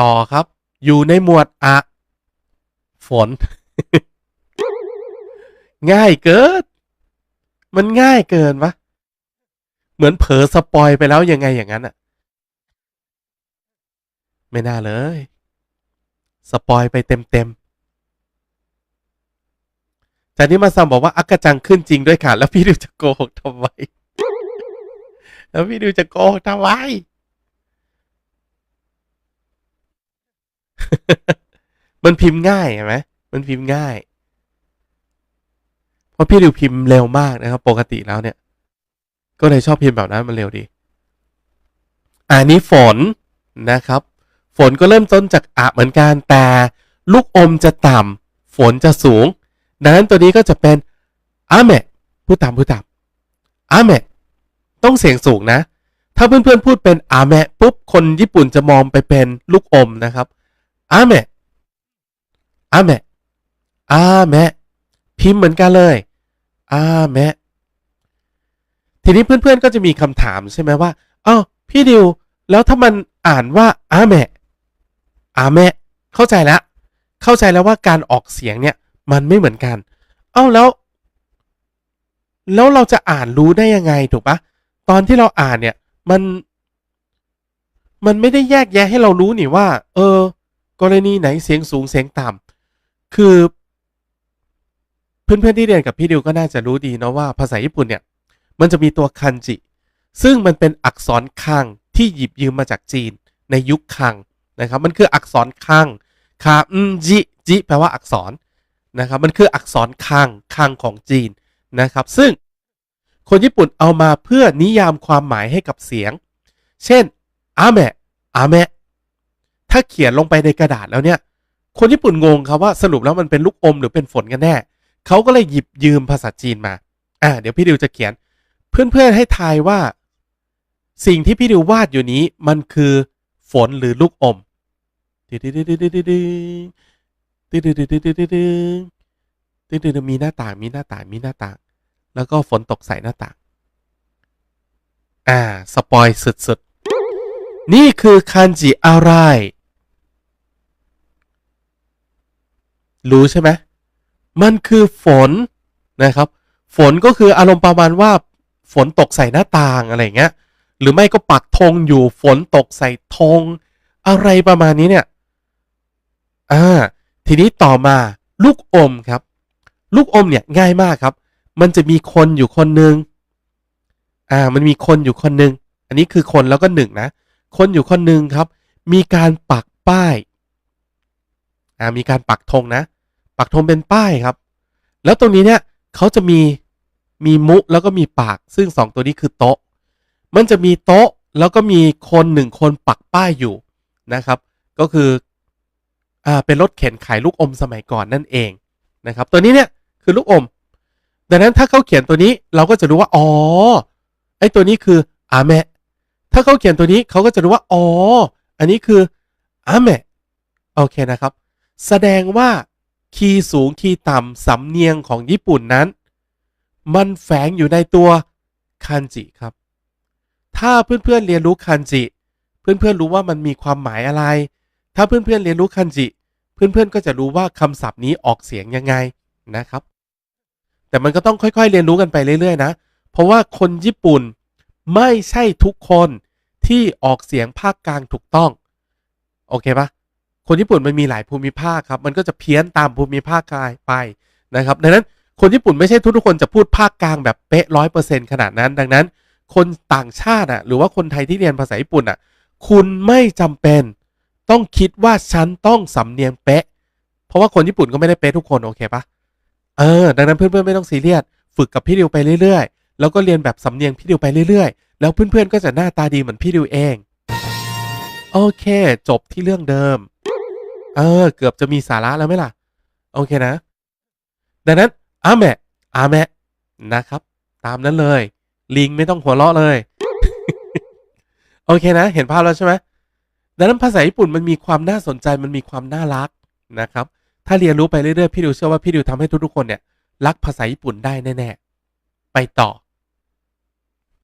ต่อครับ อยู่ในหมวดอะ ฝน ง่ายเกิน มันง่ายเกินปะเหมือนเผลอสปอยไปแล้วยังไงอย่างนั้นอะไม่น่าเลย สปอยไปเต็มเต็มๆจากนี้มาซัมบอกว่า อักจังขึ้นจริงด้วยค่ะ แล้วพี่ดิวจะโกหกทำไม แล้วพี่ดิวจะโกหกทำไม มันพิมพ์ง่ายเห็นไหมมันพิมพ์ง่ายเพราะพี่ดิวพิมพ์เร็วมากนะครับ ปกติแล้วเนี่ย ก็เลยชอบพิมพ์แบบนั้นมันเร็วดีอันนี้ฝนนะครับ ฝนก็เริ่มต้นจากอะเหมือนกันแต่ลูกอมจะต่ำฝนจะสูง ดังนั้นตัวนี้ก็จะเป็นอาเมะพูดตามพูดตามอาเมะต้องเสียงสูงนะ ถ้าเพื่อนๆพูดเป็นอาเมะปุ๊บคนญี่ปุ่นจะมองไปเป็นลูกอมนะครับ อาเมะอาเมะอาเมะพิมพ์เหมือนกันเลยอาเมทีนี้เพื่อนๆก็จะมีคำถามใช่ไหมว่าอ้าวพี่ดิว แล้วถ้ามันอ่านว่าอาเมอาเมเข้าใจแล้ว เข้าใจแล้วว่าการออกเสียงเนี่ย มันไม่เหมือนกัน เอ้าแล้ว แล้วเราจะอ่านรู้ได้ยังไงถูกปะตอนที่เราอ่านเนี่ย มัน มันไม่ได้แยกแยะให้เรารู้นี่ว่า เออ กรณีไหนเสียงสูงเสียงต่ำคือ เพื่อนๆที่เรียนกับพี่ดิวก็น่าจะรู้ดีเนาะว่าภาษาญี่ปุ่นเนี่ยมันจะมีตัวคันจิ ซึ่งมันเป็นอักษรคังที่หยิบยืมมาจากจีนในยุคคังนะครับมันคืออักษรคังคาอืมจิจิแปลว่าอักษรนะครับมันคืออักษรคังคังของจีนนะครับ ซึ่งคนญี่ปุ่นเอามาเพื่อนิยามความหมายให้กับเสียง เช่นอาเมะอาเมะ ถ้าเขียนลงไปในกระดาษแล้วเนี่ย คนญี่ปุ่นงงครับว่าสรุปแล้วมันเป็นลูกอมหรือเป็นฝนกันแน่เขาก็เลยหยิบยืมภาษาจีนมา อ่าเดี๋ยวพี่ดิวจะเขียน เพื่อนๆให้ทายว่า สิ่งที่พี่ดิววาดอยู่นี้มันคือฝนหรือลูกอมตึ๊ดๆๆๆๆตึ๊ดๆๆๆๆๆตึ๊ดๆๆมีหน้าต่างมีหน้าต่างมีหน้าต่าง แล้วก็ฝนตกใส่หน้าต่าง อ่า สปอยสุดๆ นี่คือคันจิอะไร รู้ใช่ไหมมันคือฝนนะครับ ฝนก็คืออารมณ์ประมาณว่าฝนตกใส่หน้าต่างอะไรเงี้ย หรือไม่ก็ปักธงอยู่ฝนตกใส่ธงอะไรประมาณนี้เนี่ย อ่า ทีนี้ต่อมาลูกอมครับ ลูกอมเนี่ยง่ายมากครับ มันจะมีคนอยู่คนหนึ่งอ่า มันมีคนอยู่คนหนึ่งอันนี้คือคนแล้วก็หนึ่งนะ คนอยู่คนหนึ่งครับ มีการปักป้าย อ่ามีการปักธงนะ ปักธงเป็นป้ายครับ แล้วตรงนี้เนี่ยเขาจะมีมีมุแล้วก็มีปาก ซึ่งสองตัวนี้คือโต๊ะ มันจะมีโต๊ะแล้วก็มีคนหนึ่งคนปักป้ายอยู่นะครับ ก็คืออ่าเป็นรถเข็นขายลูกอมสมัยก่อนนั่นเองนะครับ ตัวนี้เนี่ยคือลูกอม ดังนั้นถ้าเขาเขียนตัวนี้เราก็จะรู้ว่าอ๋อไอตัวนี้คืออาเมถ้าเขาเขียนตัวนี้เขาก็จะรู้ว่าอ๋ออันนี้คืออาเมโอเคนะครับ แสดงว่าคีย์สูงคีย์ต่ำสำเนียงของญี่ปุ่นนั้น มันแฝงอยู่ในตัวคันจิครับ ถ้าเพื่อนๆเรียนรู้คันจิ เพื่อนๆรู้ว่ามันมีความหมายอะไร ถ้าเพื่อนๆเรียนรู้คันจิ เพื่อนๆก็จะรู้ว่าคำศัพท์นี้ออกเสียงยังไงนะครับ แต่มันก็ต้องค่อยๆ เรียนรู้กันไปเรื่อยๆ นะ เพราะว่าคนญี่ปุ่นไม่ใช่ทุกคนที่ออกเสียงภาคกลางถูกต้อง โอเคปะ คนญี่ปุ่นมันมีหลายภูมิภาคครับมันก็จะเพี้ยนตามภูมิภาคกายไปนะครับดังนั้นคนญี่ปุ่นไม่ใช่ทุกๆคนจะพูดภาคกลางแบบเป๊ะร้อยเปอร์เซ็นขนาดนั้น ดังนั้น คนต่างชาติอะหรือว่าคนไทยที่เรียนภาษาญี่ปุ่นอะคุณไม่จำเป็นต้องคิดว่าฉันต้องสำเนียงเป๊ะ เพราะว่าคนญี่ปุ่นก็ไม่ได้เป๊ะทุกคนโอเคปะเออดังนั้นเพื่อนๆไม่ต้องซีเรียสฝึกกับพี่ดิวไปเรื่อยๆ แล้วก็เรียนแบบสำเนียงพี่ดิวไปเรื่อยๆ แล้วเพื่อนๆก็จะหน้าตาดีเหมือนพี่ดิวเอง โอเค จบที่เรื่องเดิม เออ เกือบจะมีสาระแล้วไหมล่ะ โอเคนะ ดังนั้นอาแมะอาแมะนะครับ ตามนั้นเลย ลิงไม่ต้องหัวเราะเลย โอเคนะ เห็นภาพแล้วใช่ไหมดังนั้นภาษาญี่ปุ่นมันมีความน่าสนใจมันมีความน่ารักนะครับ ถ้าเรียนรู้ไปเรื่อยๆ พี่ดิวเชื่อว่าพี่ดิวทำให้ทุกๆคนเนี่ยรักภาษาญี่ปุ่นได้แน่ๆ ไปต่อ